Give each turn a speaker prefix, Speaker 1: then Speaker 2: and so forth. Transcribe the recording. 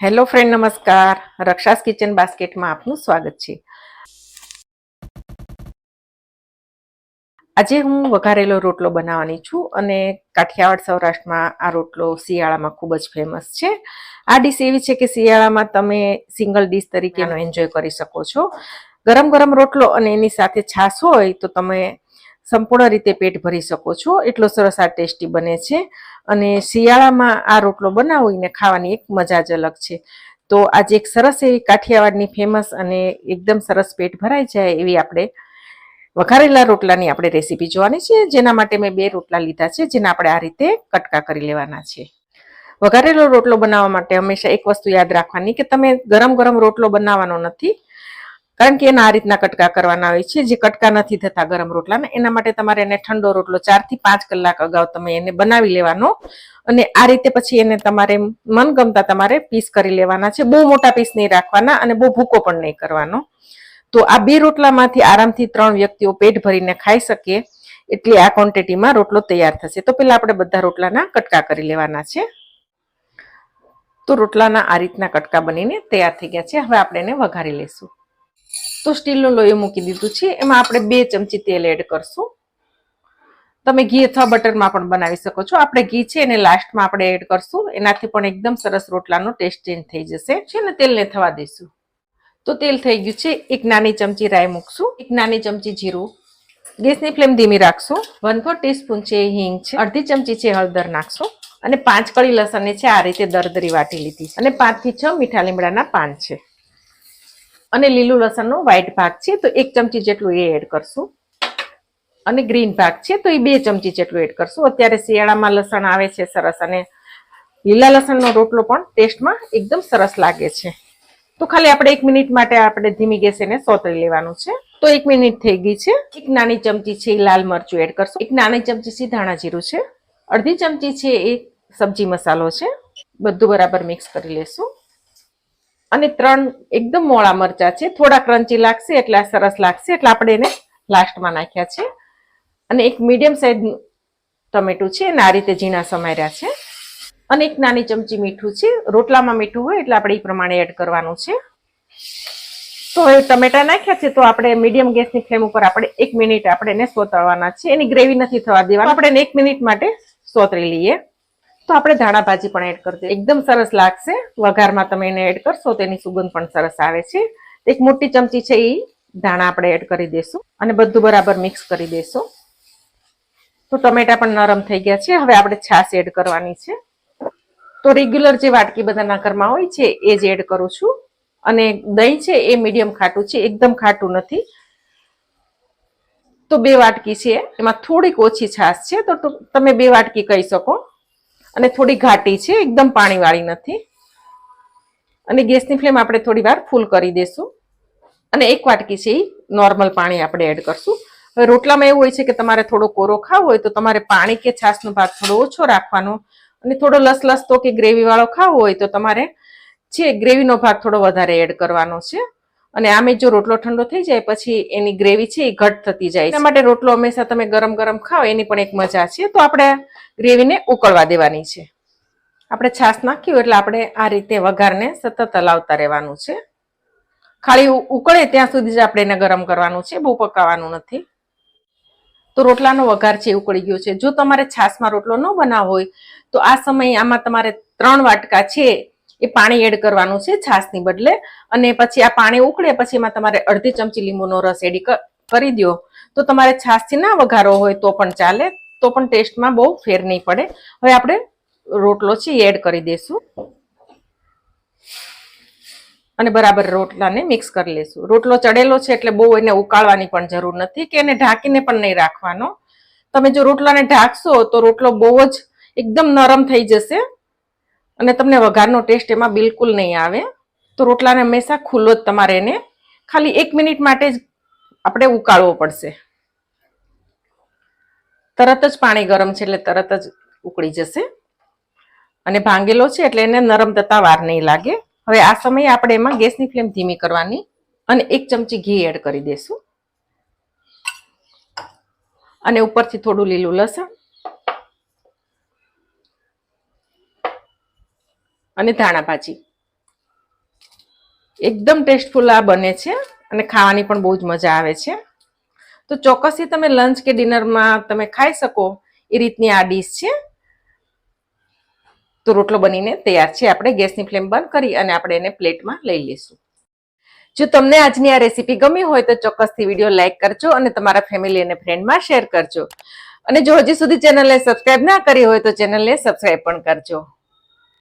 Speaker 1: Hello friend નમસ્કાર. રક્ષાસ kitchen બાસ્કેટમાં આપનું સ્વાગત છે. આજે હું વઘારેલો રોટલો બનાવવાની છું અને કાઠિયાવાડ સૌરાષ્ટ્રમાં આ રોટલો શિયાળામાં ખૂબ જ ફેમસ છે. આ ડીશ એવી છે કે શિયાળામાં તમે સિંગલ ડીશ તરીકેનો એન્જોય કરી શકો છો. ગરમ ગરમ રોટલો અને એની સાથે છાશ હોય તો તમે સંપૂર્ણ રીતે પેટ ભરી શકો છો. એટલો સરસ આ ટેસ્ટી બને છે. અને શિયાળામાં આ રોટલો બનાવીને ખાવાની એક મજા જ અલગ છે. તો આજે એક સરસ એવી કાઠિયાવાડની ફેમસ અને એકદમ સરસ પેટ ભરાઈ જાય એવી આપણે વઘારેલા રોટલાની આપણે રેસીપી જોવાની છે. જેના માટે મેં બે રોટલા લીધા છે, જેના આપણે આ રીતે કટકા કરી લેવાના છે. વઘારેલો રોટલો બનાવવા માટે હંમેશા એક વસ્તુ યાદ રાખવાની કે તમે ગરમ ગરમ રોટલો બનાવવાનો નથી. કારણ કે એના આ રીતના કટકા કરવાના હોય છે, જે કટકા નથી થતા ગરમ રોટલાના, એના માટે તમારે એને ઠંડો રોટલો ચારથી પાંચ કલાક અગાઉ તમે એને બનાવી લેવાનો અને આ રીતે પછી એને તમારે મનગમતા તમારે પીસ કરી લેવાના છે. બહુ મોટા પીસ નહીં રાખવાના અને બહુ ભૂકો પણ નહીં કરવાનો. તો આ બે રોટલામાંથી આરામથી ત્રણ વ્યક્તિઓ પેટ ભરીને ખાઈ શકે એટલે આ ક્વોન્ટિટીમાં રોટલો તૈયાર થશે. તો પેલા આપણે બધા રોટલાના કટકા કરી લેવાના છે. તો રોટલાના આ રીતના કટકા બનીને તૈયાર થઈ ગયા છે. હવે આપણે એને વઘારી લેશું તો સ્ટીલનું લોહી મૂકી દીધું છે. એમાં આપણે બે ચમચી તેલ એડ કરશું. તમે ઘી અથવા બટરમાં પણ બનાવી શકો છો. આપણે ઘી છે એને લાસ્ટમાં આપણે એડ કરશું. એનાથી પણ એકદમ સરસ રોટલાનો ટેસ્ટ ચેન્જ થઈ જશે. છે ને? તેલને થવા દઈશું. તો તેલ થઈ ગયું છે. એક નાની ચમચી રાઈ મૂકશું. એક નાની ચમચી જીરું. ગેસની ફ્લેમ ધીમી રાખશું. વન ફોર ટીસ્પૂન છે હિંગ છે. અડધી ચમચી છે હળદર નાખશું. અને પાંચ કળી લસણની છે આ રીતે દરદરી વાટી લીધી અને પાંચથી છ મીઠા લીમડાના પાન છે. અને લીલું લસણનો વ્હાઈટ ભાગ છે, તો એક ચમચી જેટલું એ એડ કરશું. અને ગ્રીન ભાગ છે, તો એ બે ચમચી જેટલું એડ કરશું. અત્યારે શિયાળામાં લસણ આવે છે સરસ અને લીલા લસણનો રોટલો પણ ટેસ્ટમાં એકદમ સરસ લાગે છે. તો ખાલી આપણે એક મિનિટ માટે આપણે ધીમી ગેસ એને સોતરી લેવાનું છે. તો એક મિનિટ થઈ ગઈ છે. એક નાની ચમચી છે એ લાલ મરચું એડ કરશું. એક નાની ચમચી છે ધાણા જીરું છે. અડધી ચમચી છે એ સબ્જી મસાલો છે. બધું બરાબર મિક્સ કરી લેશું. અને ત્રણ એકદમ મોળા મરચા છે. થોડા ક્રંચી લાગશે એટલે સરસ લાગશે એટલે આપણે એને લાસ્ટમાં નાખ્યા છે. અને એક મીડિયમ સાઈઝ ટમેટું છે. અને આ રીતે ઝીણા સમાર્યા છે. અને એક નાની ચમચી મીઠું છે. રોટલામાં મીઠું હોય એટલે આપણે એ પ્રમાણે એડ કરવાનું છે. તો હવે ટમેટા નાખ્યા છે તો આપણે મીડિયમ ગેસની ફ્લેમ ઉપર આપણે એક મિનિટ આપણે એને સોતળવાના છે. એની ગ્રેવી નથી થવા દેવાની. આપણે એક મિનિટ માટે સોતરી લઈએ. તો આપણે ધાણા ભાજી પણ એડ કરી દઈએ. એકદમ સરસ લાગશે. વઘારમાં તમે એને એડ કરશો, તેની સુગંધ પણ સરસ આવે છે. એક મોટી ચમચી છે એ ધાણા આપણે એડ કરી દઈશું અને બધું બરાબર મિક્સ કરી દઈશું. તો ટમેટા પણ નરમ થઈ ગયા છે. હવે આપણે છાશ એડ કરવાની છે. તો રેગ્યુલર જે વાટકી બધાના ઘરમાં હોય છે, એ જ એડ કરું છું. અને દહીં છે, એ મીડિયમ ખાટું છે, એકદમ ખાટું નથી. તો બે વાટકી છે. એમાં થોડીક ઓછી છાશ છે. તો તમે બે વાટકી કહી શકો. અને થોડી ઘાટી છે, એકદમ પાણીવાળી નથી. અને ગેસની ફ્લેમ આપણે થોડી વાર ફૂલ કરી દેશું. અને એક વાટકી છે એ નોર્મલ પાણી આપણે એડ કરશું. હવે રોટલામાં એવું હોય છે કે તમારે થોડો કોરો ખાવો હોય તો તમારે પાણી કે છાશનો ભાગ થોડો ઓછો રાખવાનો. અને થોડો લસલસતો કે ગ્રેવીવાળો ખાવો હોય તો તમારે છે, ગ્રેવીનો ભાગ થોડો વધારે એડ કરવાનો છે. અને આમે જો રોટલો ઠંડો થઈ જાય, પછી એની ગ્રેવી છે એ ઘટ થતી જાય એના માટે રોટલો હંમેશા તમે ગરમ ગરમ ખાઓ, એની પણ એક મજા છે. તો આપણે ગ્રેવીને ઉકળવા દેવાની છે. આપણે છાશ નાખ્યું એટલે આપણે આ રીતે વઘારને સતત હલાવતા રહેવાનું છે. ખાલી ઉકળે ત્યાં સુધી જ આપણે એને ગરમ કરવાનું છે. બહુ પકાવવાનું નથી. તો રોટલાનો વઘાર છે ઉકળી ગયો છે. જો તમારે છાશમાં રોટલો ન બનાવવો હોય, તો આ સમયે આમાં તમારે ત્રણ વાટકા છે એ પાણી એડ કરવાનું છે છાશની બદલે. અને પછી આ પાણી ઉકળે પછી એમાં તમારે અડધી ચમચી લીંબુનો રસ એડ કરી દો તો તમારે છાશથી ના વઘારો હોય તો પણ ચાલે, તો પણ ટેસ્ટમાં બહુ ફેર નહીં પડે. હવે આપણે રોટલો છે એડ કરી દઈશું અને બરાબર રોટલાને મિક્સ કરી લેશું. રોટલો ચડેલો છે એટલે બહુ એને ઉકાળવાની પણ જરૂર નથી કે એને ઢાંકીને પણ નહીં રાખવાનો. તમે જો રોટલાને ઢાંકશો તો રોટલો બહુ જ એકદમ નરમ થઈ જશે. અને તમને વઘારનો ટેસ્ટ એમાં બિલકુલ નહીં આવે. તો રોટલાને હંમેશા ખુલ્લો જ તમારે એને ખાલી એક મિનિટ માટે જ આપણે ઉકાળવો પડશે. તરત જ પાણી ગરમ છે એટલે તરત જ ઉકળી જશે. અને ભાંગેલો છે એટલે એને નરમ થતા વાર નહીં લાગે. હવે આ સમયે આપણે એમાં ગેસની ફ્લેમ ધીમી કરવાની અને એક ચમચી ઘી એડ કરી દઈશું અને ઉપરથી થોડું લીલું લસણ. અને ધાણા ભાજી. એકદમ ટેસ્ટફુલ આ બને છે અને ખાવાની પણ બહુ જ મજા આવે છે. તો ચોક્કસથી તમે લંચ કે ડિનરમાં તમે ખાઈ શકો એ રીતની આ ડીશ છે. તો રોટલો બનીને તૈયાર છે. આપણે ગેસની ફ્લેમ બંધ કરી અને આપણે એને પ્લેટમાં લઈ લઈશું. જો તમને આજની આ રેસીપી ગમી હોય તો ચોક્કસથી વીડિયો લાઇક કરજો અને તમારા ફેમિલી અને ફ્રેન્ડમાં શેર કરજો. અને જો હજી સુધી ચેનલને સબસ્ક્રાઇબ ના કરી હોય તો ચેનલને સબસ્ક્રાઇબ પણ કરજો.